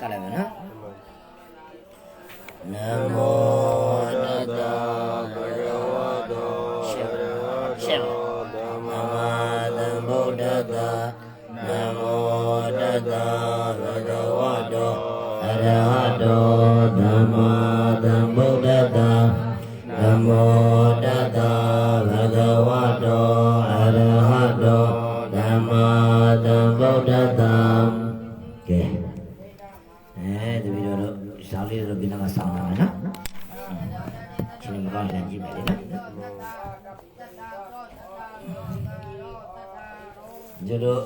စလိုက်မ လေးတို့ဒီနာမှာစောင်းလာမယ်နော်ချင်းမကောင်းရင်ကြည့်မယ်လေနော်ကျတို့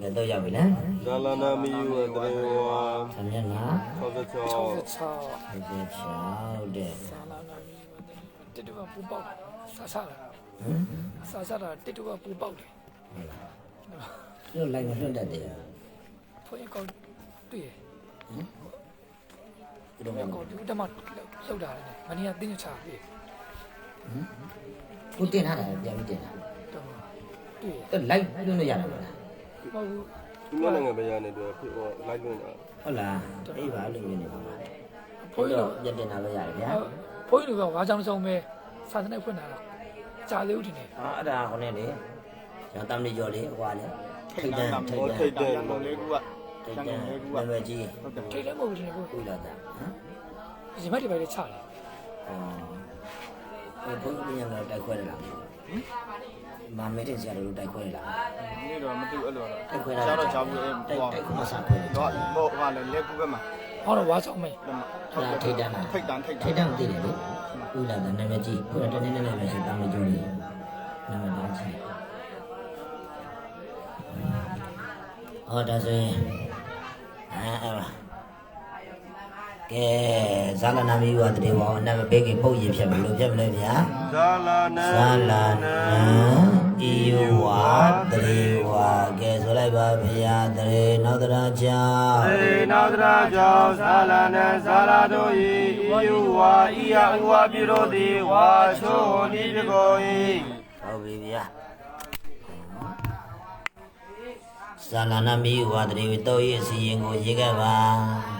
လည်းတော့ရောက်ပြီလားဇာလနာမီယုတရေဝါအမျက်နာ66 6ဒီကျချောက်တဲ့စာလာနာမီတစ်တူကပူပေါက်တယ်စာစားတာဟမ်စာစားတာတစ်တူကပူပေါက်တယ်တို့လိုက်မတွတ်တတ်တယ်ဖွင့်ကောင်းတွေ့ ရတို့ဖွင့်ကကောင်းဒီတမလောက်တာလည်းမနေ့ကတင်းချပြီကိုတင်ထားတယ်ပြန်ပြီးတင်တာတော့တွေ့ရတို့လိုက်တွတ်လို့ရတယ်မလားမဟုတ်ဘူးဒီမှာနိုင်ငံဗျာနေတော့ဖြစ်ဟောလိုက်လွင်တာဟုတ်လားအေးပါလို့မြင်နေပါလားဖွင့်တော့လို့ပြန်တင်တာလို့ရတယ်ဗျာဖွင့်လို့ကဝါကြောင်ဆောင်ပဲစာစနေဖွင့်တာတော့ကြာသေးဦးတင်တယ်အာအဲ့ဒါဟိုနဲ့လေကျွန်တော်တမ်းနေကြော်လေးဟွာလေထိတ်တန်းထိတ်ဟောတန်းထိတ်တယ်တော်လေးကူ ကတိတ်တန်းနာမည်ကြီးဟုတ်တယ်ထိတ်လည်းမဟုတ်ဘူးတင်ကိုကုလာတာဟမ်ဒီမက်တွေပဲချတယ်အော်အဲဘုန်းကြီးညတော့တိုက်ခွဲရလားဟမ်မာမဲတင်ဆရာတို့တိုက်ခွဲရလားဒီနေ့တော့မတူအဲ့လိုတော့တိုက်ခွဲရရှားတော့ချောင်းဘူးအဲတိုက်ဟောတိုက်ခွဲမစားခွဲတယ်တော့ဘောဟာလေလက်ကူပဲမှာဟောတော့ဝါဆောင်မဲဟုတ်တယ်ထိတ်တန်းလားထိတ်တန်းထိတ်တထိန်းတ်တန်းသိတယ်လေကုလာတာနာမည်ကြီးကိုယ်တနေ့နေ့ပဲရှိတမ်းမကြိုးလေးနာမည်သားကြီးအော်ဒါဆိုရင်အဲအဲ့ပါ ကဲဇာလနာမီဝတ်တေဝောအနမဘေကေပုတ်ရင်ဖြစ်မလို့ဖြစ်မလဲဗျာဇာလနာဇာလနာဤယဝတေဝကဲဆိုလိုက်ပါဗျာတေနောတရာချာသေနောဒရာကြောင့်ဇာလနာဇာလာတို့ဤဤယဝါဤယဥဝါပြုတို့သည်ဝါချိုးဤပြကိုဤဟုတ်ပြီဗျာ ဇာလနာမီဝတ်တေဝတောရဲ့အစီရင်ကိုရေးခဲ့ပါ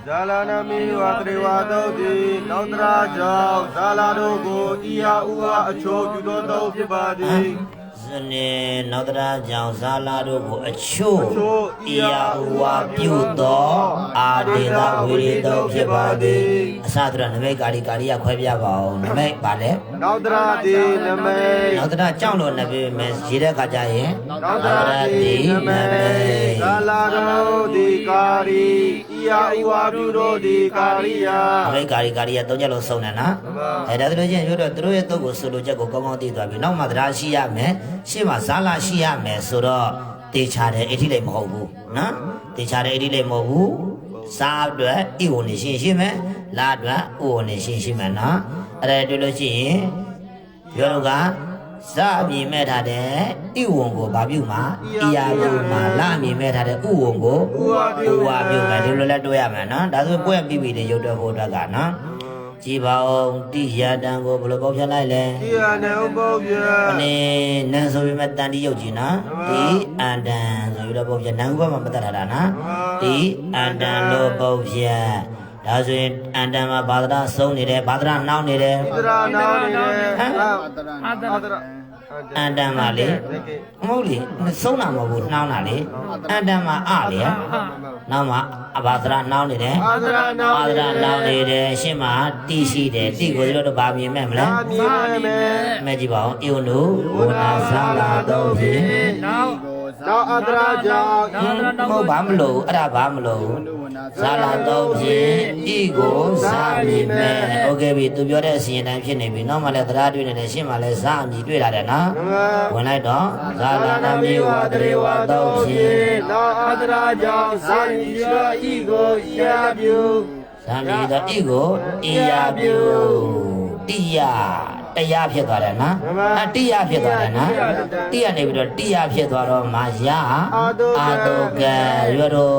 ဇာလနာမီဝါတရေဝါတို့သည်နောဒရာကြောင့်ဇာလာတို့ကိုဤယဥဝါအချိုးပြုတို့တို့ဖြစ်ပါသည်ဇ နေနောတရာကြောင့်ဇာလာတို့ကိုအချို့ဤယာဝါပြုသောအာဒေသဝိရိတောဖြစ်ပါသည်အစသရနမိတ်ကာရီကာရီယခွဲပြပါအောင်နမိတ်ပါလေနောဒရာသည်နမေနောတရာကြောင့်လို့နမိတ်မယ်ရေးတဲ့ခါကျရင်နောဒရာသည်နမေဇာလာတို့သည်ကာရီဤ ယဥဝါပြုတို့သည်ကာရိယာနမိတ်ကာရီကာရီယသုံးချက်လုံးစုံတယ်နော်အဲဒါဆိုလို့ချင်းပြောတော့သူတို့ရဲ့တုတ်ကိုဆိုလိုချက်ကိုကောင်းကောင်းသိသွားပြီနောက်မှတရားရှိရမယ်ရှေ့မှာဇာလာရှိရမယ်ဆိုတော့တေချာတယ်အဋ္ဌိလိုက်မဟုတ်ဘူးနော်တေချာတယ်အဋ္ဌိလိုက်မဟုတ်ဘူးစားအတွက်ဤဝနေရှင်ရှိမယ်လာအတွက်ဥဝနေရှင်ရှိမယ်နော်အဲ့ဒါတွေ့လို့ရှိရင်ပြောတော့က ဇာအမြင်မဲ့ထားတဲ့ဤဝံကိုဘာပြုမှာဤယာပြုမှာလာအမြင်မဲ့ထားတဲ့ဥဝံကိုဥဝါပြုမယ်ဒီလိုလဲတွေ့ရမယ်နော်ဒါဆိုပွဲပြီးပြီတဲ့ရုပ်တော့ဖို့အတွက်ကနော်ကြည်ပါအောင်တိရတံကိုဘယ်လိုပေါက်ပြလိုက်လဲတိယနေဥပုပ္ပယခနေနန်းဆိုပြီးမှတန်တိရုပ်ကြီးနော်ဒီအန္တန်ဆိုပြီးတော့ပေါက်ပြနန်းဘက်မှာမတတ်ထားတာနော်ဒီအန္တန်လို့ပေါက်ပြ ဒါဆိုရင်အန္တန်မှာဘာသာဆုံးနေတယ်ဘာသာနှောင်းနေတယ်ဣဒရာနောင်းနေတယ်အာတရအာဒရာအန္တန်မှာလေမဟုတ်လေဆုံးတာမဟုတ်ဘူးနှောင်းတာလေအန္တန်မှာအလေနောက်မှာအဘာသာနှောင်းနေတယ်အာဒရာနောင်းအာသာနှောင်းနေတယ်ရှင်းမှာတိရှိတယ်တိကိုတို့တော့ဗာမြင်မဲ့မလဲအာမြင်မယ်မဲ့ကြည့်ပါဦးဧဝနုဝနာဇာလာတော့ဖြင့်နောက် နောအာဒရာကြောင့် မဟုတ်ဘာမလို့အဲ့ဒါဘာမလို့ဇာလာတော့ဖြင့်ဤကိုဇာမြည်မဲ့โอเคပြီသူပြောတဲ့အစီရင်တိုင်းဖြစ်နေပြီနောက်မှလည်းတရားတွေ့နေတယ်ရှင်းမှလည်းဇာမြည်တွေ့လာတယ်နော်ဝင်လိုက်တော့ဇာလာနာမေဝတရေဝတော့ဖြင့် နောအာဒရာကြောင့်ဇာတိရောဤကိုရာပြု ဇာမြည်တော့ဤကိုဤယာပြုတိယ တရားဖြစ်သွားတယ်နော်အတိယဖြစ်သွားတယ်နော်တိယနေပြီးတော့တိယဖြစ်သွားတော့မာယာအာတုကရွတ်တော့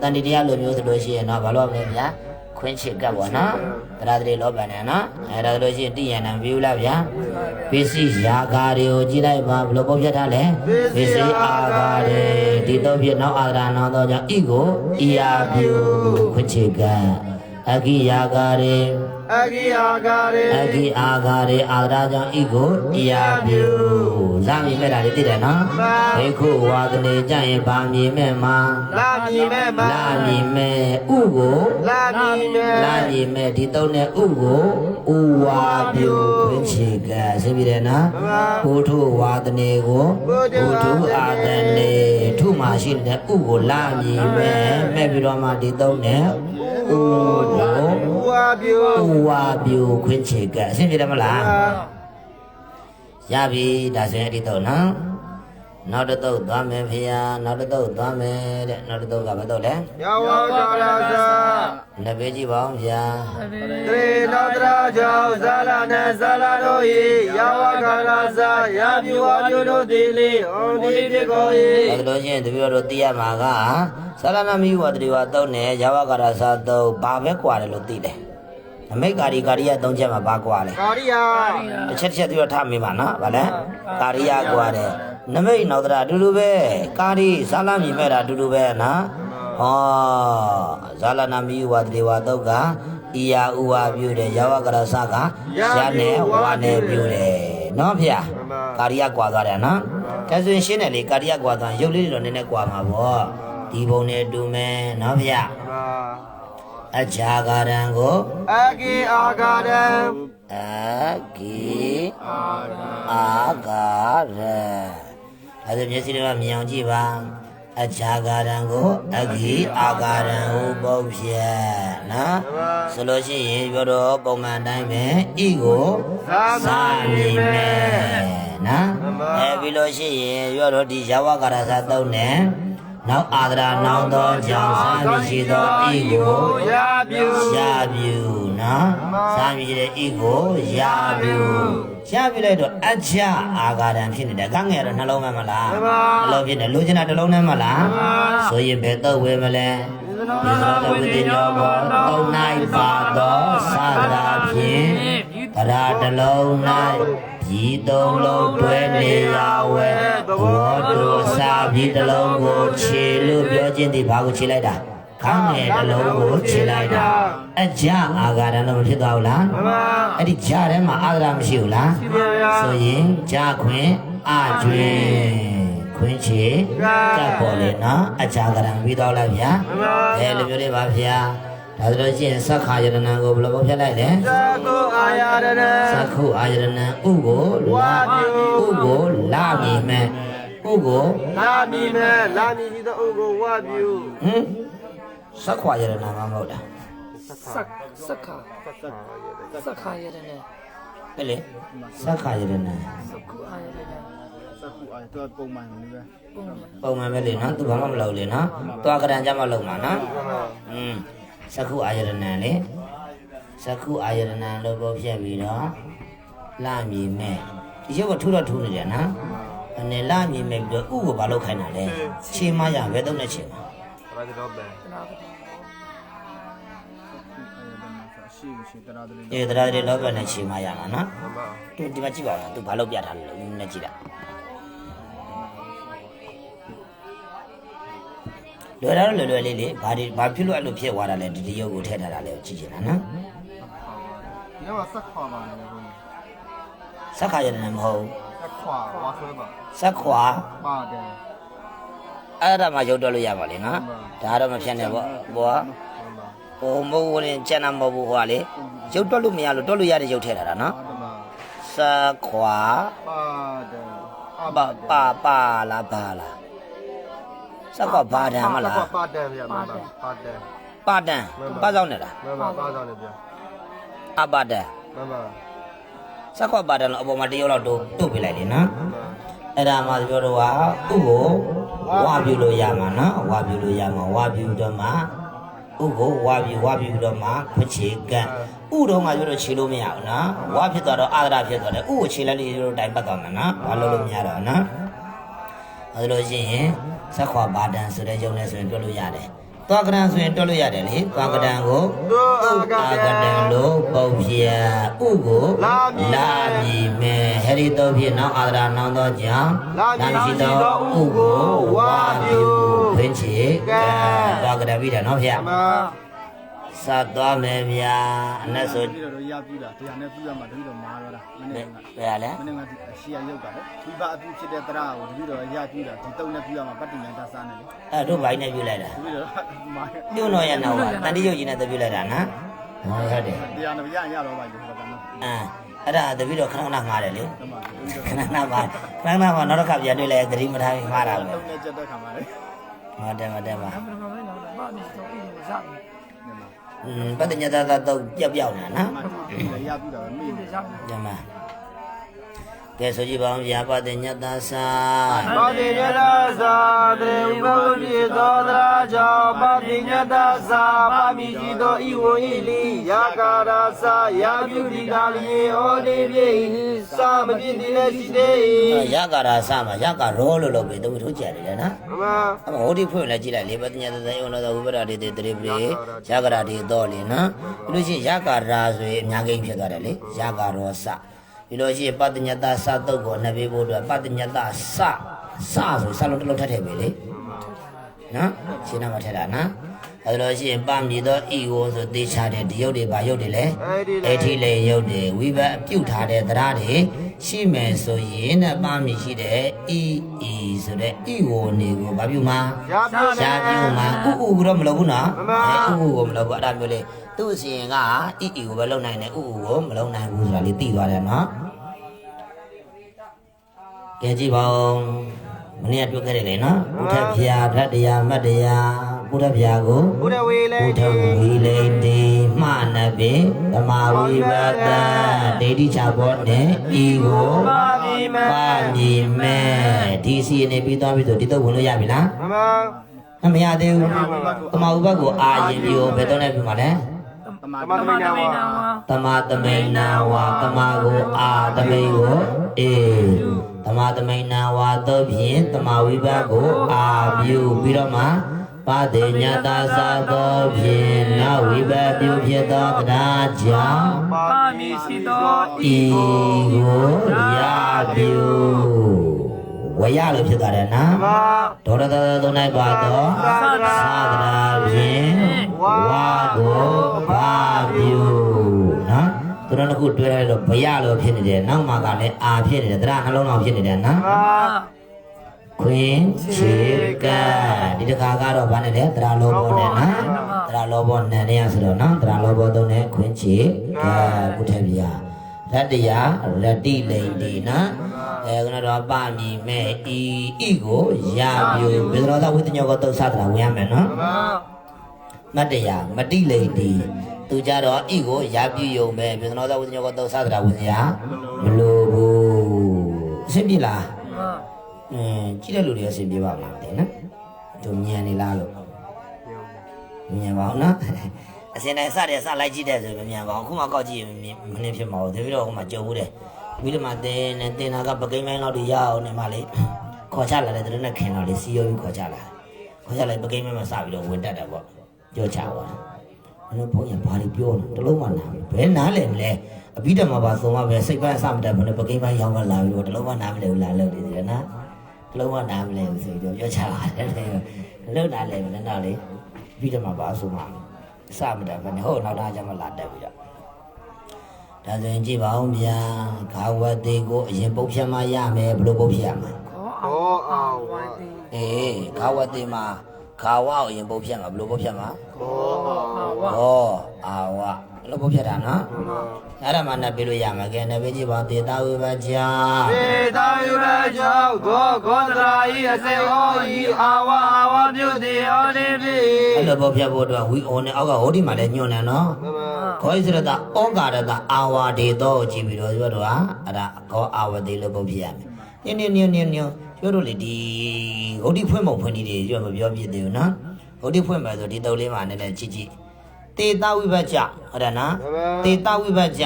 တန်တိတရားလိုမျိုးဆိုလို့ရှိရင်တော့ဘာလို့မလဲဗျာခွင်းချစ်ကပ်ပေါ့နော်တရားတိလောဘနဲ့နော်အဲဒါဆိုလို့ရှိရင်တိယဏံပြူလာဗျာပစ္စည်းယာကာတွေကိုကြည့်လိုက်ပါဘယ်လိုပုံပြထားလဲပစ္စည်းအာကာတွေဒီတော့ဖြစ်နောက်အာရဏောတော့ကြောင့်ဤကိုဤယာပြူခွင်းချစ်ကပ် အကိယာကာတွေအဂိအာဂါရေအကိအာကာရေအာရာကြောင့်ဤကိုတရားပြုဇာမီမဲ့တာလေးသိတယ်နော်ဘေခုဝါဒနေကြရင်ဗာမီမဲ့မှာလာမီမဲမလာမီမဲ့ဥကိုလာမီမဲလာမီမဲ့ဒီသုံးတဲ့ဥကိုဥဝါပြုခွင့်ချေကသိပြီတယ်နော်ဘုထုဝါဒနေကိုဘုထုအာဒနေထုမှာရှိတဲ့ဥကိုလာမီမဲ့မဲ့ပြီးတော့မှဒီသုံးတဲ့ဥကိုဘူ ဝါပြူဥဝါပြုခွင့်ချေကအဆင်ပြေတယ်မလားရပြီဒါဆိုရင်အဒီတော့နော် နောက်တစ်သုတ်သွားမယ်ဖေယာနောက်တစ်သုတ်သွားမယ်တဲ့နောက်တစ်သုတ်ကဘာတော့လဲယောဝကာရဇာလက်ပေးကြည့်ပါအောင်ဗျာတရေနောတရာကြောင့်ဇာလနဲ့ဇာလတို့ဤယောဝကာရဇာယာပြူဝါပြူတို့သည်လေဟောဒီဖြစ်ကို၏ဒါလို့ချင်းတပည့်တော်တို့သိရမှာကသာလနာမိဝတ္တိဝါသုံးနဲ့ယာဝကာရစာသုံးဘာပဲကွာတယ်လို့သိတယ် အမိတ်ကာရီကာရီယသုံးချက်မှာဘာကွာလဲကာရိယာတစ်ချက်တစ်ချက်သူတော့ထားမိပါနော်ဗာလဲကာရိယကွာတယ်နမိတ်နောက်တရာအတူတူပဲကာရီဇာလမြင်မဲ့တာအတူတူပဲနော်ဟောဇာလနာမိဝတ္တိဝါတုတ်ကဤယာဥဝါပြုတယ်ယာဝကရစကရနဲ့ဝါနဲ့ပြုတယ်နော်ဖေကာရိယကွာသွားတယ်နော်ဒါဆိုရင်ရှင်းတယ်လေကာရိယကွာသွားရုပ်လေးတွေတော့နည်းနည်းကွာမှာပေါ့ဒီဘုံနဲ့တူမယ်နော်ဖေ အဂျာဂရံကိုအဂိအာဂါရံအဂိအာဂါရအဲဒါမျက်စိတွေကမြင်အောင်ကြည့်ပါအချာဂါရံကိုအဂိအာဂါရံဟုပုတ်ဖြတ်နော်ဆိုလို့ရှိရင်ပြောတော့ပုံမှန်တိုင်းပဲဤကိုသာမီမဲ့နော်အဲပြီးလို့ရှိရင်ပြောတော့ဒီယာဝဂါရသာတုံးနဲ့ နောက်အာဒရာနောင်သောကြောင့်သာမီရှိသောဤကိုယာပြူရှာပြူနော်စာမြည်တဲ့ဤကိုရာပြူရှာပြလိုက်တော့အချအာဂါရံဖြစ်နေတယ်ကငယ်တော့နှလုံးမမလားနှလုံးဖြစ်တယ်လူကျင်တာတစ်လုံးနဲ့မလားဆိုရင်ဘယ်တော့ဝဲမလဲဒီသောတဝိတ္တညောဘောသုံးနိုင်ပါသောသာသာဖြင့်တရာတစ်လုံး၌ ဒီသုံးလုံးတွဲနေရဝဲဘောတို့စာပြီးတစ်လုံးကိုခြေလို့ပြောခြင်းဒီဘာကိုခြေလိုက်တာခေါင်းငယ်တစ်လုံးကိုခြေလိုက်တာအကြအာဂါရံလို့မဖြစ်သွားဘူးလားအဲ့ဒီကြထဲမှာအာဂါရမရှိဘူးလားဆိုရင်ကြခွင်အကျွင်းခွင်းချေကပ်ပေါ်လေနော်အကြဂရံပြီးတော့လိုက်ဗျာအဲလိုမျိုးလေးပါဗျာ ဒါဆိုလို့ရှိရင်သက္ခာယတနာကိုဘယ်လိုပုံဖြတ်လိုက်လဲသကုအာယာရဏံသက္ခုအာယတနာဥကိုလာဥကိုလာမီမဲ့ဥကိုလာမီမဲလာမီဒီတော့ဥကိုဝါပြူဟင်သက္ခွာယတနာမမဟုတ်တာစက်စက်ခါစက်ခါရတယ်နဲ့ဟဲ့လေသက္ခာယတနာစက်ခုအားရတယ်နဲ့စက်ခုအားတော့ပုံမှန်နေပဲပုံမှန်ပုံမှန်ပဲလေနော်သူဘာမှမလုပ်လေနော်သွားကရံကြမှာလုပ်မှာနော်อืม သက္ခုအာယတနာလေသက္ခုအာယတနာလို့ပုံဖြတ်ပြီးတော့လာမီမဲ့ဒီရုပ်ကထူတော့ထူနေတယ်နော်အနေလာမီမဲ့ပြီးတော့ဥကိုဘာလုပ်ခိုင်းတာလဲခြေမရဘယ်တော့နဲ့ခြေမရာဇတော့ပဲတနာကရှိရှိတရာတလေးအေးတရားတွေလောဘနဲ့ခြေမရမှာနော်မမသူဒီမှာကြည့်ပါဦးသူဘာလုပ်ပြထားလဲလို့နည်းကြည့်လို လွယ်တော့လွယ်လွယ်လေးလေဘာဒီဘာဖြစ်လို့အဲ့လိုဖြစ်သွားတာလဲဒီဒီရုပ်ကိုထည့်ထားတာလဲကြည့်ချင်တာနော်ဒီကစက်ခွာပါနေဘုံစက္ခာယတနာမဟုတ်စက်ခွာဝါဆွဲပါစက္ခွာပါတယ်အဲ့ဒါမှရုပ်တော့လို့ရပါလေနော်ဒါတော့မဖြစ်နဲ့ပေါ့ဘောဟိုမဟုတ်ဘူးကျန်တာမဟုတ်ဘူးဟိုကလေရုပ်တော့လို့မရလို့တော့လို့ရတဲ့ရုပ်ထည့်ထားတာနော်ဓမ္မစက္ခွာပါတယ်အပါပါပါလာပါလာ စက္ခွာဘာဒံမလားပါတယ်ဗျာမမပါတယ်ပါဒံပါဆောင်နေတာမမပါဆောင်နေဗျာအပါဒံမမစက္ခွာပါဒံလို့အပေါ်မှာတရုပ်လောက်တို့တုတ်ပြလိုက်လေနော်အဲ့ဒါမှပြောတော့ဟာဥကိုဝါပြူလို့ရမှာနော်ဝါပြူလို့ရမှာဝါပြူတော့မှဥကိုဝါပြူဝါပြူတော့မှခွချေကတ်ဥတော့ငါပြောတော့ခြေလို့မရဘူးနော်ဝါဖြစ်သွားတော့အာဒရာဖြစ်သွားတယ်ဥကိုခြေလိုက်လို့တို့တိုင်ပတ်သွားမှာနော်ဘာလို့လို့မရတော့နော်အဲလိုရှိရင် စက္ခွာပါဒံဆိုတဲ့ယုံလဲဆိုရင်ပြောလို့ရတယ်သွားကရံဆိုရင်တွက်လို့ရတယ်လေသွားကရံကိုသူအာအာကကတံတံလို့ပုံပြဥကိုလာမည်လာမည်မဲဟရိတောဖြင့်နောက်အာဒရာနောင်သောကြောင့်လာမည်ရှိသောဥကိုဝါပြုခွင့်ချေကံကံသွားကရံပြီးတယ်နော်ဗျာမ စသွားမယ်ဗျာအနတ်ဆိုဒီလိုရပြူတာတရားနဲ့ပြူရမှာတပည့်တော်မာတော့တာမနေ့ကဘယ်ရလဲမနေ့ကရှီယာရုပ်ကလေဒီပါအပြူဖြစ်တဲ့တရားကိုတပည့်တော်ရပြူတာဒီတုံးနဲ့ပြူရမှာပတ္တိညာသာစားနေလေအဲ့တို့ဘိုင်းနဲ့ပြုတ်လိုက်တာတပည့်တော်မာပြုတ်တော့ရနောက်ပါတန်တိယုတ်ကြီးနဲ့တပြုတ်လိုက်တာနော်ဟုတ်တယ်တရားနဲ့ရရတော့ပါလေဆိုတာကတော့အမ်အဲ့ဒါတပည့်တော်ခဏခဏငားတယ်လေတမန်တပည့်တော်ခဏခဏပါခဏခဏပါနောက်တစ်ခါပြန်တွေ့လဲသတိမထားပြီးမှားတာပဲတုံးနဲ့ချက်တဲ့ခါမှာလေဟုတ်တယ်ဟုတ်တယ်ပါအမှန်မှန်လည်းတော့ပါမစ်တော့ဒီလိုစားတယ်อืมပတ္တညတသတော့ပြောက်ပြောက်နေနော်မတူ ရပြူတာပဲမေ့နေဒီစားတယ်ဓမ္မ ကဲဆိုကြည့်ပါဦးဗျာပတ္တညတသာပါတိညတသာတေဝိဘဂတိသောသရာကြောင့်ပါတိညတသာပါမိရှိသောဤဝဤလီယာကာရာသာယာပြုတိကာလီဩဒီပြေသာမပြည့်တည်လည်းရှိသေး၏ရကာရာစမှာရကာရောလို့လုပ်ပြီးသူတို့ကြတယ်လေနော်မမအမဟိုဒီဖွင့်လဲကြည့်လိုက်လေပတ္တညတသာယောနောဝိပရတိတေတရိပရိရကာရာတိတော့လေနော်ပြီးလို့ရှိရင်ရကာရာဆိုရင်အများကြီးဖြစ်သွားတယ်လေရကာရောစ ပြီးလို့ရှိရင်ပတ္တညတသတုတ်ကိုနှစ်ပေးဖို့အတွက်ပတ္တညတစစဆိုစလုံးတစ်လုံးထပ်ထည့်ပြီလေနော်ရှင်းနာမထက်တာနော်အဲဒါလို့ရှိရင်ပမြည်သောဤကိုဆိုသေချာတဲ့ဒီရုပ်တွေဗာရုပ်တွေလဲအဲ့ဒီလေအဲ့ဒီလေရုပ်တွေဝိဘတ်ပြုတ်ထားတဲ့သရတွေရှိမယ်ဆိုရင်နဲ့ပမြည်ရှိတဲ့ဤဤဆိုတဲ့ဤကိုနေကိုဗာပြုမှာရာပြုရှားပြုမှာဥဥကတော့မလုပ်ဘူးနော်မှန်ပါအဲဥဥကိုမလုပ်ဘူးအဲ့ဒါမျိုးလေ သူ့အစီရင်ကဤဤကိုပဲလုပ်နိုင်တယ်ဥဥကိုမလုပ်နိုင်ဘူးဆိုတာလေးသိသွားတယ်နော်ကဲကြည့်ပါဦးမနေ့ကပြောခဲ့တယ်လေနော်ဘုထဗျာဓတ္တရားမတ္တရားဘုထဗျာကိုဘုဒ္ဓဝေလေဘုထဝီလိန်တိမှနပိဓမ္မဝိပတ္တဒိဋ္ဌိချဘောနဲ့ဤကိုပါမိမပါမည်မဲ့ဒီစီနေပြီးသွားပြီဆိုဒီတော့ဝင်လို့ရပြီလားမမအမရသေးဘူးတမဥပတ်ကိုအာရင်ပြီးဘယ်တော့နဲ့ပြီမှာလဲတ မန်မမမိနာဝတမသမိန်နာဝါတမကိုအာတမိန်ကိုအေတမသမိန်နာဝါတော့ဖြင့်တမဝိဘတ်ကိုအာပြုပြီးတော့မှပါတိညတာသာသောဖြင့်နဝိဘတ်ပြုဖြစ်သောတရားကြောင့်ပါမိရှိသောဤကိုရပြုဝရလို့ဖြစ်သွားတယ်နော်မဒေါရတသုံးနိုင်ပါတော့သာသနာဖြင့် ဝါကိုပါပြုနော်သူတို့ကတွဲလိုက်တော့ဘရလို့ဖြစ်နေတယ်နောက်မှကလည်းအာဖြစ်နေတယ်တရားနှလုံးတော်ဖြစ်နေတယ်နော်မခွင်းချေကဒီတခါကတော့ဗာနဲ့လေတရားလောဘောနဲ့နော်တရားလောဘောနဲ့နေရဆိုတော့နော်တရားလောဘောသုံးနဲ့ခွင်းချေကကုထပြရတ္တယရတ္တိလိန်ဒီနော်အဲကနတော့ပါမီမဲ့ဤဤကိုရပြုဘယ်တော့သာဝိတ္တညောကသုတ်သတာဝင်ရမယ်နော် မမတ္တရာမတိလိန်ဒီသူကြတော့ဤကိုရပြုယုံပဲဘယ်တော့သာဝိတ္တညောကသုတ်သတာဝင်ရမလိုဘူးအဆင်ပြေလားအင်းကြည့်တဲ့လူတွေအဆင်ပြေပါမလားမသိဘူးနော်တို့ညံနေလားလို့ညံပါအောင်နော်အစင်တိုင်းစတယ်စလိုက်ကြည့်တဲ့ဆိုရင်မညံပါဘူးအခုမှကောက်ကြည့်ရင်မနေဖြစ်မှာဘူးတပည့်တော်ဟိုမှာကြုံဘူးတယ်ပြီးတော့မှတင်းနဲ့တင်တာကပကိန်းပိုင်းလောက်တွေရအောင်နေမှလေခေါ်ချလာတယ်တရနဲ့ခင်တော့လေစီရောပြီးခေါ်ချလာတယ်ခေါ်ချလိုက်ပကိန်းပိုင်းမှာစပြီးတော့ဝင်တက်တယ်ပေါ့ ပြောချသွားတယ်အဲ့တော့ဘုန်းကြီးဘာလို့ပြောလဲတလုံးမှနားဘယ်နားလဲမလဲအဘိဓမ္မာပါသုံးပါပဲစိတ်ပိုင်းအစမတက်ဘဲနဲ့ပကိန်းပိုင်းရောက်မှလာပြီးတော့တလုံးမှနားမလဲဘူးလားလို့နေတယ်နော်လုံးဝနားမလဲဘူးဆိုပြီးတော့ပြောချပါတယ်လေလုံးနားလဲမလဲတော့လေပြီးတော့မှပါဆိုမှစမတယ်ဘယ်နဲ့ဟုတ်နောက်သားကျမှလာတက်ပြီးတော့ဒါဆိုရင်ကြည့်ပါဦးဗျာခါဝတ်သေးကိုအရင်ပုတ်ဖြတ်မှရမယ်ဘယ်လိုပုတ်ဖြတ်ရမလဲဘောအောင်ဝါအေးခါဝတ်သေးမှာ ခါဝကိုအရင်ပုတ်ဖြတ်မှာဘယ်လိုပုတ်ဖြတ်မှာဘောဩအာဝဘယ်လိုပုတ်ဖြတ်တာနော်အဲ့ဒါမှနဲ့ပြလို့ရမှာကဲနေပြကြည့်ပါတေတာဝိပ္ပကြာသေသာယုရကြောင့်ဘောဂောဒရာဤအစေဟောဤအာဝအာဝပြုတိဩဒီပိအဲ့လိုပုတ်ဖြတ်ဖို့အတွက်ဝီအိုနဲ့အောက်ကဟိုဒီမှာလည်းညွန့်နေနော်မမခောဣစရတဩကာရတအာဝဒေသောကြည့်ပြီးတော့ပြောတော့ဟာအဲ့ဒါခောအာဝဒေလို့ပုံဖြစ်ရမယ်နင်းနင်းနင်းန င်းပြောတော့လေဒီဟိုဒီဖွင့်မဖွင့်ဒီတွေပြောမပြောပြသေးဘူးနော်ဟိုဒီဖွင့်မယ်ဆိုဒီတုပ်လေးမှာနည်းနည်းကြည့်ကြည့်တေတဝိဘတ်ကြဟုတ်တယ်နော်တေတဝိဘတ်ကြ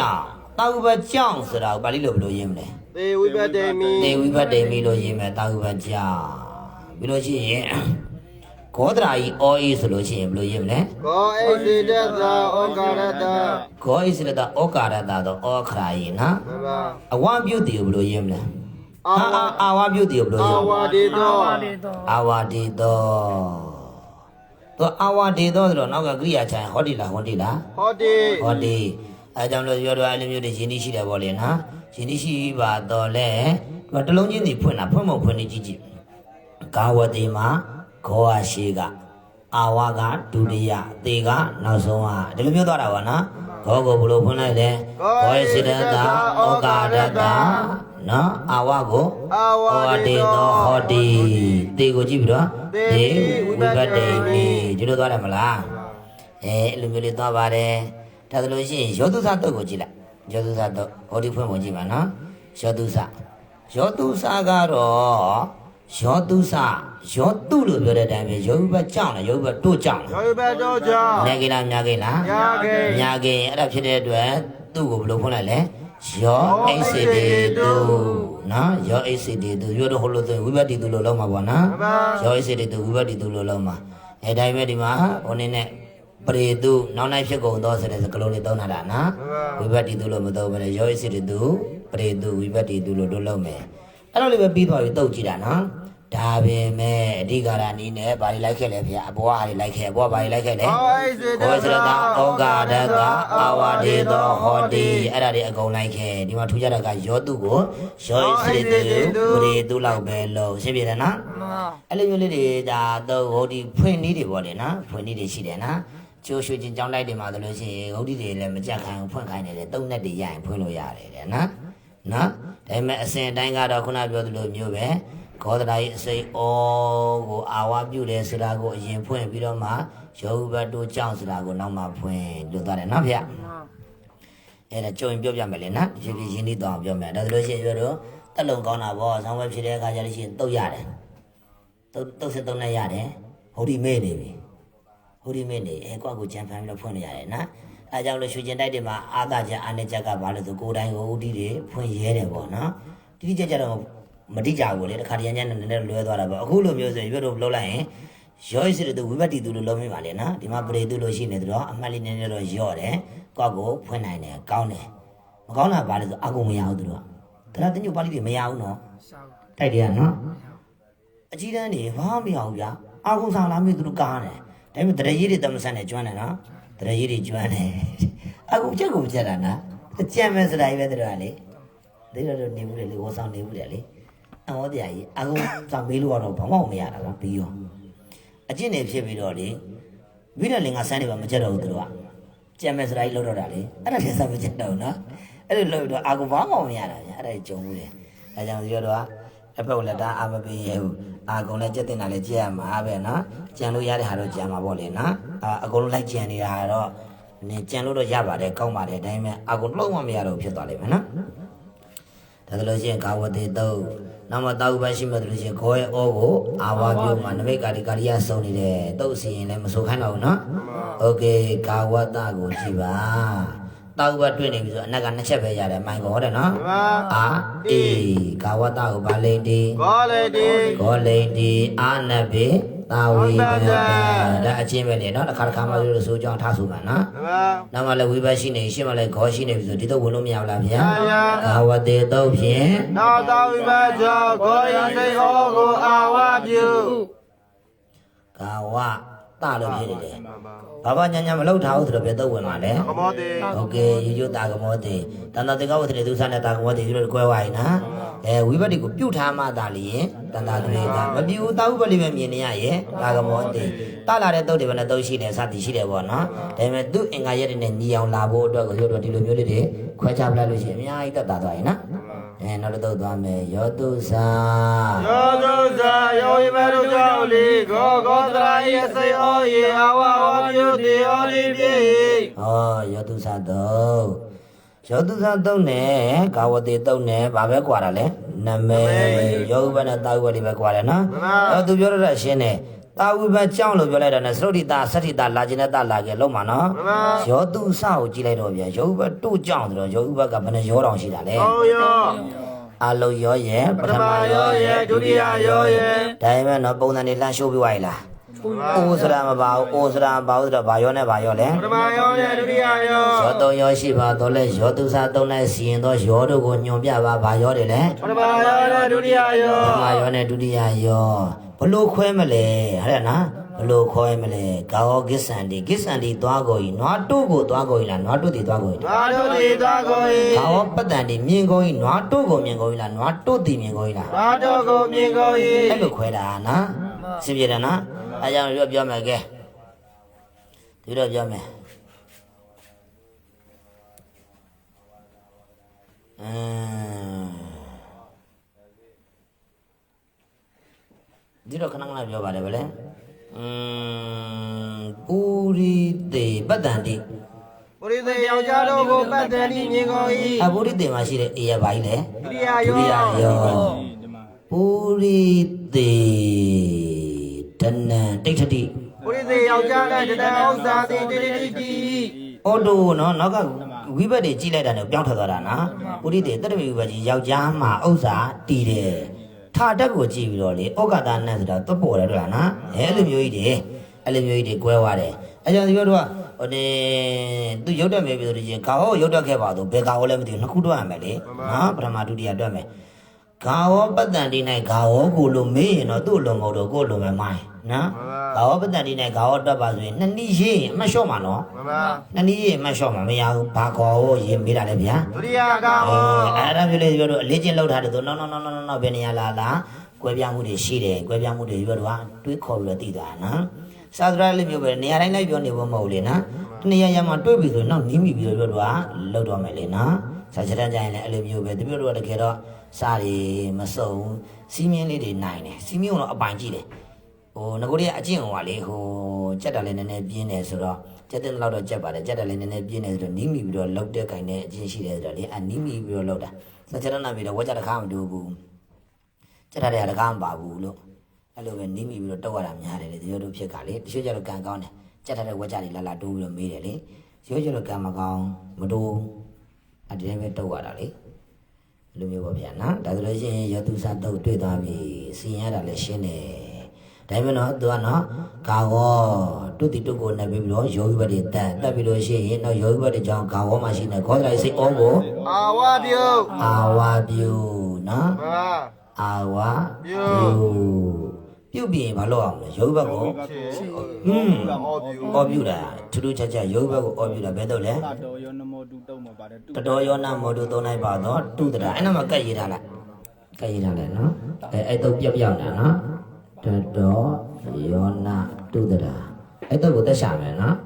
တာဝိဘတ်ကြောင့်ဆိုတာကိုပါဠိလိုဘယ်လိုရေးမလဲသေဝိပတ္တေမိတေဝိဘတ်တေမီလို့ရေးမယ်တာဝိဘတ်ကြပြီးလို့ရှိရင်ဂခောဒရာကြီးအောအေးဆိုလို့ရှိရင်ဘယ်လိုရေးမလဲကောအိစေတသာဩကာရတခောအေးဆိုတဲ့ဩကာရတာတော့ဩခရာကြီးနော်မှန်ပါအဝပြုတ်တီကိုဘယ်လိုရေးမလဲ အာအာအာအာဝပြုတ်တီကိုဘယ်လိုအာရေးမဝလဲဒေတောပါလေတော့အာဝဒေသောသူအာဝဒေသောဆိုတော့နောက်ကကရိယာချင်ဟောဒီလားဟောဒီလားဟောတိဟောဒီအဲကြောင့်လို့ပြောတော့အဲ့လိုမျိုးတွေယင်းနှရှိတယ်ဗောလေနော်ယင်းနှရှိပါတော့လဲဒီမှာတစ်လုံးချင်းစီဖွင့်တာဖွင့်မဖွင့်နေကြည့်ကြည့်ကာဝတိမှာခောဟာရှိကအာဝကဒုတိယသေကနောက်ဆုံးဟာဒီလိုမျိုးသွားတာဗောနော် ခောကိုဘယ်လိုဖွင့်လိုက်လဲခောရစေတတာဩကာဒတနော်အာဝကိုအာဝဟောဒေတေတောသောဟောတိတေကိုကြည့်ပြီးတော့တေတေဝိဝိပပတတ္္တိတိမိဒီလိုသွားတယ်မလားအဲအဲ့လိုမျိုးလေးသွားပါတယ်ဒါဆိုလို့ရှိရင်ယောတုသတုတ်ကိုကြည့်လိုက်ယောတုသတုတ်ဟောဒီဖွင့်ဖို့ကြည့်ပါနော်ယောတုသယောတုသကတော့ ယောတုသယောတုလို့ပြောတဲ့အတိုင်းပဲယောဘတ်ကြောင့်လားယောဘတ်တို့ကြောင့်လားယောဘတောကြောင့်နေကိလားများကိလားညာကေညာကိအဲ့ဒါဖြစ်တဲ့အတွက်သူ့ကိုဘယ်လိုဖွင့်လိုက်လဲယောအိစေတေတုနော်ယောအိစေတေတုယောတော့ဟိုလိုဆိုရင်ဝိပတ္တိတုလို့လောက်မှာပေါ့နော်မှန်ပါယောအိစေတေတုဝိပတ္တိတုလို့လောက်မှာအဲတိုင်းပဲဒီမှာဟိုနေနဲ့ပရိတုနောက်နိုင်ဖြစ်ကုန်သောဆိုတဲ့စကလုံးလေးသုံးထားတာနော်ဝိပတ္တိတုလို့မသုံးဘဲနဲ့ယောအိစေတေတုပရိတုဝိပတ္တိတုလို့တို့လောက်မယ် အဲ့လိုလေးပဲပြီးသွားပြီတုတ်ကြည့်တာနော်ဒါပဲမဲ့အဓိကရာနီးနဲ့ဘာတွေလိုက်ခဲ့လဲဖေအဘွားဟာတွေလိုက်ခဲ့အဘွားဘာတွေလိုက်ခဲ့လဲကောအိစေတဘောဇရသာတာဩကာဒတာအာဝဒေသောဟောတိအဲ့ဒါတွေအကုန်လိုက်ခဲ့ဒီမှာထူကြတာကယောတုကိုယောဣစေတုပရိတုလောက်ပဲလို့ရှင်းပြတယ်နော်မှန်ပါအဲ့လိုမျိုးလေးတွေဒါတော့ဟိုဒီဖွင့်နည်းတွေပေါ့လေနော်ဖွင့်နည်းတွေရှိတယ်နော်ကျိုးရွှေချင်းကြောင်းလိုက်တွေမှာဆိုလို့ရှိရင်ဟိုဒီတွေလည်းမကြက်ခိုင်းဘူးဖွင့်ခိုင်းနေတယ်သုံးနဲ့တည်းရရင်ဖွင့်လို့ရတယ်တဲ့နော် နော်ဒါပေမဲ့အစဉ်အတိုင်းကတော့ခုနပြောသလိုမျိုးပဲခောဒရာကြီးအစိတ်ဩကိုအာဝပြုတယ်ဆိုတာကိုအရင်ဖွင့်ပြီးတော့မှယောဘတ်တို့ကြောင့်ဆိုတာကိုနောက်မှဖွင့်လို့သွားတယ်နော်ဖေအဲ့ဒါကြုံရင်ပြောပြမယ်လေနော်ဖြည်းဖြည်းရင်းနှီးသွားအောင်ပြောမယ်ဒါဆိုလို့ရှိရင်ပြောတော့တက်လုံကောင်းတာပေါ့ဆောင်းဝဲဖြစ်တဲ့အခါကျလို့ရှိရင်တုတ်ရတယ်တုတ်တုတ်စစ်တုံးနဲ့ရတယ်ဟိုဒီမေ့နေပြီဟိုဒီမေ့နေအဲကွာကိုကြံဖန်ပြီးတော့ဖွင့်နေရတယ်နော် အဲကြောင့်လို့ရွှေကျင်တိုက်တွေမှာအာသာချက်အာနေချက်ကဘာလို့ဆိုကိုယ်တိုင်ကိုဟိုဒီတွေဖွင့်ရဲတယ်ပေါ့နော်တိတိကျကျတော့မတိကြဘူးလေတခါတည်းညညနည်းနည်းလွဲသွားတာပေါ့အခုလိုမျိုးဆိုရင်ပြောတော့လှုပ်လိုက်ရင်ရောရစ်တဲ့ဝိဘတ်တီသူလို့လုံးမိပါလေနော်ဒီမှာပရိသူလို့ရှိနေတော့အမှတ်လေးနည်းနည်းတော့ရော့တယ်ကွာကိုဖွင့်နိုင်တယ်ကောင်းတယ်မကောင်းတာဘာလဲဆိုအကုန်မရဘူးသူတို့ကဒါတော့တင်ညပါဠိတွေမရဘူးနော်ရှာဘူးတိုက်တယ်ကနော်အကြီးတန်းနေဘာမှမရဘူးဗျာအာကုံဆောင်လာမျိုးသူတို့ကားတယ်ဒါပေမဲ့တရရေးတွေတမဆန်နဲ့ကျွမ်းတယ်နော် တရရေးတွေကျွမ်းတယ်အာကုံချက်ကိုမချက်တာနော်ကြံမဲ့စတိုင်းပဲသူတို့ကလေဒီလိုလိုနေဘူးလေလေဝဆောင်နေဘူးလေလေအဟောတရားကြီးအာကုံဆောင်မေးလို့ကတော့ဘာမှမရတာဗျပြီးရောအကျင့်နေဖြစ်ပြီးတော့လေဝိရလင်ကစမ်းနေပါမချက်တော့ဘူးသူတို့ကကြံမဲ့စတိုင်းလောက်တော့တာလေအဲ့ဒါတည်းစမ်းမချက်တော့ဘူးနော်အဲ့လိုလောက်တော့အာကုံဘာမှမရတာဗျအဲ့ဒါကြီးကြုံဘူးလေအဲကြောင့်ဒီတော့ အဖက်ကိုလည်းဒါအာမပေးရဘူးအာအကုန်လည်းကြက်တင်တာလည်းကြက်ရမှာပဲနော်ကြံလို့ရတဲ့ဟာတော့ကြံမှာပေါ့လေနော်အာအကုန်လုံးလိုက်ကြံနေတာတော့နင်ကြံလို့တော့ရပါတယ်ကောင်းပါတယ်ဒါပေမဲ့အကုန်လုံးမမရတော့ဖြစ်သွားလိမ့်မယ်နော်ဒါဆိုလို့ရှိရင်ကာဝတိတုတ်နောက်မှတောက်ပတ်ရှိမှလို့ရှိရင်ခေါ်ရဲဩကိုအာဝါပြုမှာနမိတ်ကာရီကာရီယာစုံနေတယ်တုတ်စီရင်လည်းမဆိုခိုင်းတော့ဘူးနော်โอเคကာဝတကိုကြည့်ပါ တောက်ပတ်တွေ့နေပြီဆိုအနက်ကနှစ်ချက်ပဲရတယ်မိုင်ကောတဲ့နော်မှန်ပါအာအေကာဝတကိုဗာလိန်တီကောလေတိဂောလိန်တီအာနဘေတာဝိပဒဒါအချင်းပဲလေနော်တစ်ခါတစ်ခါမှလို့ဆိုကြောင်းထားဆိုမှာနော်မှန်ပါနောက်မှလည်းဝိဘတ်ရှိနေရှင်းမှလည်းဂောရှိနေပြီဆိုဒီတော့ဝင်လို့မရဘူးလားဗျာမှန်ပါကာဝတေတော့ဖြင့်နာသာဝိဘကြောင့်ကောဣစိဩကိုအာဝပြုကာဝ တလို့ဖြစ်နေတယ်ဘာဘာညာညာမလောက်ထားဘူးဆိုတော့ဘယ်တော့ဝင်ပါလဲကမောတိဟုတ်ကဲ့ရိုးရိုးတာကမောတိတန်တာတေကဝတ်တဲ့သူစားနဲ့တာကမောတိသူတို့ကွဲဝိုင်းနာအဲဝိပတ္တိကိုပြုတ်ထားမှသာလျင်တန်တာတေကမပြူတာဥပလိပဲမြင်နေရရဲ့တာကမောတိတလာတဲ့တုတ်တွေပဲနဲ့တုတ်ရှိတယ်စသည်ရှိတယ်ပေါ့နော်ဒါပေမဲ့သူ့အင်္ဂါရက်တွေနဲ့ညီအောင်လာဖို့အတွက်ကိုရိုးရိုးဒီလိုမျိုးလေးတွေခွဲခြားပြလိုက်လို့ရှိရင်အများကြီးတက်တာသွားရင်နော် အဲနောက်တစ်တုတ်သွားမယ်ယောတုစာယောဂုဇာယောဝိဘရုကြောင့်လေကောကောတရာယေစိဩယေအာဝဝပြုတိဩလိပိဟောယောတုစာတုတ်ယောတုစာတုတ်နဲ့ကာဝတေတုတ်နဲ့ဘာပဲကွာတာလဲနမေယောဘနဲ့တာဝတိပဲကွာတယ်နော်အဲသူပြောရတာရှင်းတယ် တာဝိဘကြောင့်လို့ပြောလိုက်တာနဲ့သရုတ်တိတာသတ္တိတာလာခြင်းနဲ့တာလာခဲ့လုံးမှာနော်ယောတုစာကိုကြည့်လိုက်တော့ဗျာယောဘတို့ကြောင့်ဆိုတော့ယောဘကဘယ်နဲ့ယောတောင်ရှိတာလဲဟောယောအလုံးယောရဲ့ပပထထမမယောယောရဲ့ယေဒုတိယယောယေဒါပေမဲ့နော်ပုံစံတွေလှမ်းရှိုးပြသွားရည်လားချအိုဆိုတာမပါဘူးအိုဆိုတာမပါဘူးဆိုတော့ဘာရောနဲ့ဘာရောလဲပထမယောနဲ့ဒုတိယယောရောသုံးရောရှိပါတော့လဲရောသူစားသုံးလိုက်စီရင်တော့ရောတို့ကိုညွန်ပြပါဘာရောတွေလဲပထမယောနဲ့ဒုတိယယောပထမရောနဲ့ဒုတိယရော ဘလို့ခွဲမလဲဟဲ့နော်ဘလို့ခွဲမလဲကာဟောကိစ္ဆန်ဒီကိစ္ဆန်ဒီသွားကိုကြီးနွားတို့ကိုသွားကိုကြီးလားနွားတို့တီသွားကိုကြီးငါတို့ဒီသွားကို၏ကာဟောပတ္တန်ဒီမြင်ကိုကြီးနွားတို့ကိုမြင်ကိုကြီးလားနွားတို့တီမြင်ကိုကြီးလားငါတို့ကိုမြင်ကိုအဲ့၏လိုခွဲတာနော်စင်ပြေတယ်နော်အဲကြောင့်ပြောပြောမယ်ကဲဒီတော့ပြောမယ်အင်း ဒီတော့ခဏခဏပြောပါတယ်ဗလဲอืมပူရိတေပတ္တန်တိပုရိသေယောက်ျားတို့ကိုပတ်တယ်ဤမြင်ကိုအ၏ပူရိတေမှာရှိတဲ့အေရပါကြီးလေဒုတိယဒုတိယယောယောပူရိတေတဏံတိဋ္ဌတိပုရိသေယောက်ျားနဲ့တဏှာဥစ္စာတိတိတိတိအော်တိုနော်နောက်ကဝိဘတ်တွေကြည့်လိုက်တာနဲ့ပြောင်းထွက်သွားတာနော်ပူရိတေတတ္တဝိဝိဘတ်ကြီးယောက်ျားမှာဥစ္စာတည်တယ် ထာတက်ကိုကြည့်ပြီးတော့လေဩဃတာနဲ့ဆိုတာသွတ်ပေါ်တယ်တို့လားနော်အဲအဲ့လိုမျိုးကြီးတွေအဲ့လိုမျိုးကြီးတွေကွဲသွားတယ်အဲကြောင့်ဒီဘက်တော့ဟိုနေသူရုပ်တက်မယ်ပြီးဆိုရင်ကာဟောရုပ်တက်ခဲ့ပါတော့ဘယ်ကာဟောလဲမသိဘူးနှစ်ခုတွက်ရမယ်လေနော်ပထမဒုတိယတွက်မယ် ဂါဝပတ္တန်ဒီ၌ဂါဝကိုလိုမေးရင်တော့သူ့လိုမဟုတ်တော့ကိုယ်လိုပဲမိုင်းနော်ဂါဝပတ္တန်ဒီ၌ဂါဝတွက်ပါဆိုရင်နှစ်နည်းရေးရင်အမှတ်လျှော့မှာနော်မမနှစ်နည်းရေးရင်အမှတ်လျှော့မှာမရဘူးဘာကောရေးမေးတာလဲဗျာဒုတိယကောအဲအဲ့ဒါမျိုးလေးပြောတော့အလေးချင်းလောက်ထားတယ်ဆိုတော့နော်နော်နော်နော်နော်ဘယ်နေရာလာလားကွဲပြားမှုတွေရှိတယ်ကွဲပြားမှုတွေပြောတော့တွေးခေါ်ပြီးတော့တည်သွားတာနော်စာသရာလေးမျိုးပဲနေရာတိုင်းလိုက်ပြောနေဖို့မဟုတ်လေနော်တနေရာရမှာတွေးပြီးဆိုတော့နီးမိပြီးတော့ပြောတော့လောက်တော့မယ်လေနော်စာချတန်းကြရင်လည်းအဲ့လိုမျိုးပဲတပြည့်တော့တကယ်တော့ စာတွေမစုံစီးမြင်းလေးတွေနိုင်တယ်စီးမြင်းကတော့အပိုင်ကြည့်တယ်ဟိုငကိုတွေကအကျင့်ဟိုပါလေဟိုကြက်တာလည်းနည်းနည်းပြင်းတယ်ဆိုတော့ကြက်တဲ့လောက်တော့ကြက်ပါတယ်ကြက်တာလည်းနည်းနည်းပြင်းတယ်ဆိုတော့နီးမိပြီးတော့လောက်တဲ့ခိုင်တဲ့အကျင့်ရှိတယ်ဆိုတော့လေအနီးမိပြီးတော့လောက်တာစကြရနာပြီးတော့ဝါကြတခါမတူဘူးကြက်တာတွေကတကားမပါဘူးလို့အဲ့လိုပဲနီးမိပြီးတော့တောက်ရတာများတယ်လေဒီလိုတို့ဖြစ်ကလေတချို့ကျတော့ကံကောင်းတယ်ကြက်တာတဲ့ဝါကြတွေလာလာတိုးပြီးတော့မေးတယ်လေရိုးကျတော့ကံမကောင်းမတိုးအဒီတိုင်းပဲတောက်ရတာလေအဲ့ လိုမျိုးပေါ့ဗျာနော်ဒါဆိုလို့ရှိရင်ရတုစတုတ်တွေ့သွားပြီစီရင်ရတာလည်းရှင်းတယ်ဒါပေမဲ့တော့သူကနော်ကာဝေါတုတိတုကိုနဲ့ပြီးပြီးတော့ယောဂီဘတ်တွေတန်တက်ပြီးလို့ရှိရင်တော့ယောဂီဘတ်တွေကြောင့်ကာဝေါမှာရှိနေခေါ်လိုက်စိတ်အောင်ကိုအာဝပြုအာဝါပြုနော်မမအာဝါပြု ပြုတ်ပြီးရင်မလုပ်အောင်လဲယောဂီဘတ်ကိုဟွန်းမောပြူအော်ပြုတာထူးထူးခြားခြားယောဂီဘတ်ကိုအော်ပြုတာဘယ်တော့လဲတော်ရောနမောတုတုံးမှာပါတယ်တုတတော်ယောနာမောတုသုံးလိုက်ပါတော့တုတရာအဲ့နာမှာကတ်ရေးထားလိုက်ကတ်ရေးထားလိုက်နော်အဲအဲ့တော့ပြောက်ပြောက်နေတာနော်တတော်ယောနာတုတရာအဲ့တော့ကိုတက်ရှာမယ်နော်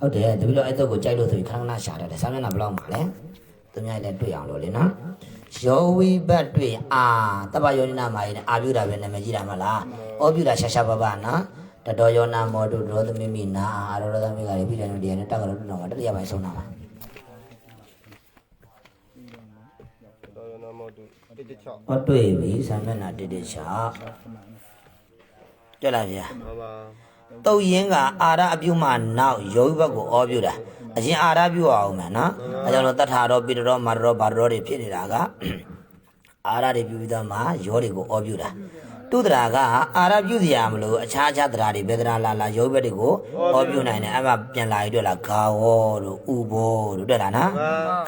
ဟုတ်တယ်တပီတော့အဲ့တော့ကိုကြိုက်လို့ဆိုပြီးခဏခဏရှာတယ်စာမျက်နှာဘယ်လောက်မှာလဲသူများလည်းတွေ့အောင်လို့လေနော်ယောဝိဘတ်တွေ့အာတပ္ပယောနိနာမာယနဲ့အာပြုတာပဲနာမည်ကြီးတာမလား ဩပြုတာရှာရှာပါပါနော်တတော်ယောနာမောတုရောသမီမိနာအာရောသမီကလည်းပြည်တယ်လို့တရားနဲ့တက်ကတော့တူတော့မှာတတိယပိုင်းဆုံးတာပါတော်ရနမောတုတိတိချောဟောတွေ့ပြီဆံမျက်နှာတိတိချာတွေ့လားဗျာမမတုတ်ရင်ကအာရအပြုမှနောက်ယောဂီဘက်ကိုဩပြုတာအရင်အာရပြုအောင်မယ်နော်အဲကြောင့်လို့တထာရောပိတရောမာရောဘာရောတွေဖြစ်နေတာကအာရတွေပြုပြီးတော့မှယောတွေကိုဩပြုတာ တုဒရာကအာရပြုစရာမလို့အခြားအခြားတရားတွေဘေဒရာလာလာယောဂီဘက်တွေကိုဩပြုနိုင်တယ်အဲ့မှာပြန်လာရတွေ့လားဂါဝောတို့ဥဘောတို့တွေ့လားနော်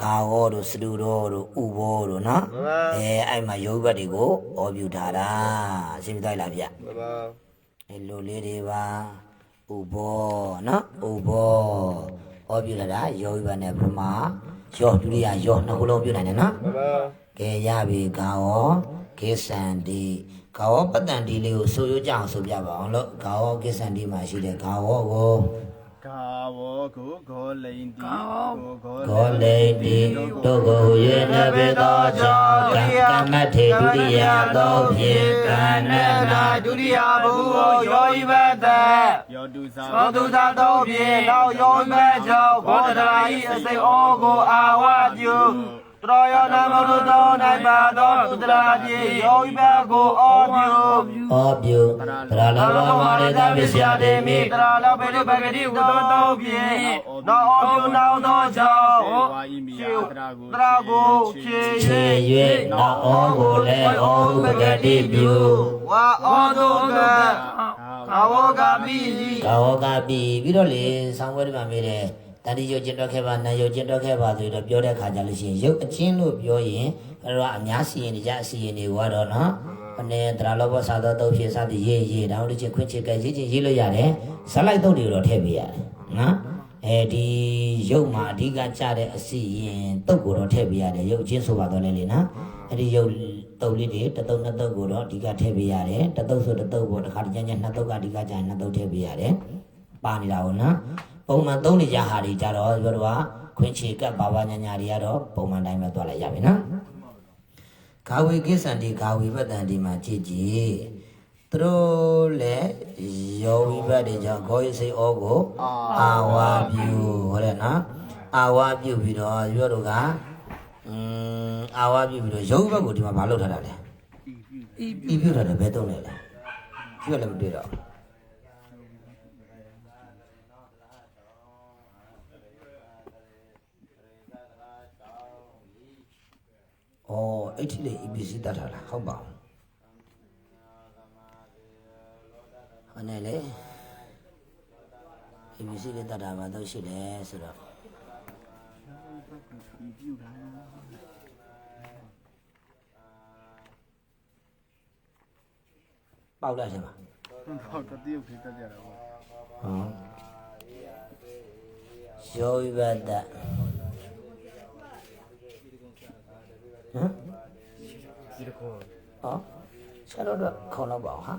ဂါဝောတို့စတုရောတို့ဥဘောတို့နော်အဲအဲ့မှာယောဂဘတ်တွေကိုဩပြုထားတာရှင်းပြလိုက်လားဗျမမအဲလိုလေးတွေပါဥဘောနော်ဥဘောဩပြုလာတာယောဂဘတ်နဲ့ပမာယောဒုတိယယောနှစ်ခုလုံးပြုနိုင်တယ်နော်မမကဲရပြီကာဝော ကိစ္ဆန္တိကာဝောပတ္တန်ဒီလေးကိုဆိုရကြအောင်ဆိုပြပါအောင်လို့ကာဝောကိစ္ဆန္တိမှာရှိတဲ့ကာဝောကိုဂါဝောကိုဂောလိန်တီကိုဂောဂောလေတိတုတ်ကိုရွေနဘေသောကြောင့်ကံကမ္မထေဒုတိယသောဖြင့်ကံနဲ့နာဒုတိယဘုဟုယောဤဘတ်တယောတုစာသောတုသာသောဖြင့်နောက်ယောဤဘတ်ကြောင့်ဘောဓရာဤအစိဩကိုအာဝပြုတ ရောယောနာမရုသောနိုင်ပါသောသုတရာဖြင့်ယောဤဘတ်ကိုဩပြုဩပြုသရလဘမာရိတပစ္စယတေမိတရာလောပေတုပဂတိဝတ္တောသောဖြင့်နောဩပြုနောက်သောကြောင့်ဝါဤမိယတရာကိုတရာကိုခြေခြေ၍နောဩကိုလည်းဩဟုပဂတိပြုဝါဩတုကအာဝကာဝကပိကာဝကပြီပြီးတော့လေဆောင်းဝဲဒီမှာမေးတယ် တတိယုတ်ကျင့်တော့ခဲ့ပါနာယုတ်ကျင့်တော့ခဲ့ပါဆိုတော့ပြောတဲ့ခါကြလို့ရှိရင်ယုတ်အချင်းလို့ပြောရင်အဲ့တော့အများစီရင်နေကြအစီရင်တွေကတော့နော်အနေတရာလောဘစာသောတုတ်ဖြစ်စသည်ရေးရေးတောင်းတချင်ခွင့်ချစ်ကရေးချင်းရေးလို့ရတယ်ဇက်လိုက်တုတ်တွေတော့ထည့်ပေးရတယ်နော်အဲဒီရုပ်မှာအဓိကကြတဲ့အစီရင်တုတ်ကိုတော့ထည့်ပေးရတယ်ရုပ်ချင်းဆိုပါတော့လေလေနော်အဲ့ဒီရုပ်တုတ်လေးတွေတစ်တုတ်နှစ်တုတ်ကိုတော့အဓိကထည့်ပေးရတယ်တစ်တုတ်ဆိုတစ်တုတ်ပေါ့တစ်ခါတကြမ်းကြမ်းနှစ်တုတ်ကအဓိကကြရင်နှစ်တုတ်ထည့်ပေးရတယ်ပါနေတာဟုတ်နော် ပုံမှန်သုံးနေကြဟာတွေကြတော့ပြောတော့ခွင့်ချေကပ်ဘာဘာညာညာတွေကတော့ပုံမှန်တိုင်းပဲသွားလိုက်ရပြီနော်ဂါဝေကိစ္ဆန္တိဂါဝေပတ္တန်ဒီမှာကြည်ကြည်သူတို့လည်းယောဝိဘတ်တွေကြောင့်ဂောယစိဩကိုအာဝါပြုဟောတယ်နော်အာဝါပြုပြီးတော့ရွတ်တို့ကအင်းအာဝါပြုပြီးတော့ယောဝိဘတ်ကိုဒီမှာမလုပ်ထားတာလေဤပြုထားတယ်ဘယ်တော့လဲလဲကျွတ်လည်းမတွေ့တော့ ဩအဲ့ဒီလေ EPC တတ်ထားလားဟုတ်ပါဘူးဟောနေလေ EPC လေးတတ်တာပါတော့ရှိတယ်ဆိုတော့ပေါက်လိုက်တယ်မှာဟုတ်တတိယုတ်ထိတက်ကြတာပေါ့ဟောယောဝိဘတ်တ ဟမ်ဒီတခေါ်ဟောဆရာတော်တော့ခေါင်းတော့ပါအောင်ဟာ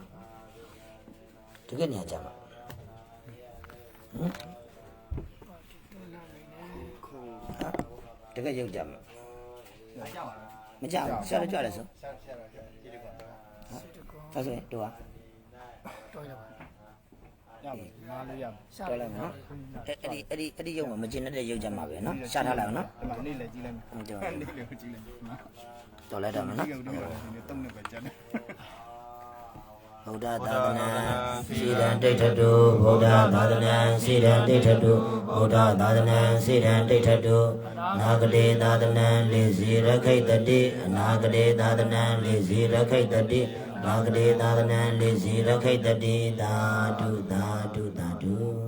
တကယ်နေရာကြမှာဟမ်ဟာတကယ်ရုပ်ကြမှာမကြဘူးဆရာတော်ကြတယ်ဆိုဒါဆိုရင်တော့တော်ရပါ ရမယ်နားလေးရမယ်ရှာတော်လိုက်နော်အဲ့အဲ့ဒီအဲ့ဒီအဲ့ဒီရုပ်မှာမကျင်တဲ့ရုပ်ကြမှာပဲနော်ရှာထားလိုက်အောင်နော်ဒီမှာနေလေကြည့်လိုက်မယ်ဟုတ်တယ်နေလေကြည့်လိုက်မယ်တော်လိုက်တော့မယ်နော်ဒီကတော့ဒီနေ့တုံးနေပဲကျန်တယ် ဗုဒ္ဓသာသနာစေတံဒိဋ္ဌတုဗုဒ္ဓသာသနာစေတံဒိဋ္ဌတုဗုဒ္ဓသာသနာစေတံဒိဋ္ဌတုနာဂတေသာသနာလေစီရခိတတိအနာဂတေသာသနာလေစီရခိတတိနာဂတေသာသနာလေစီရခိတတိသာဓုသာဓုသာဓု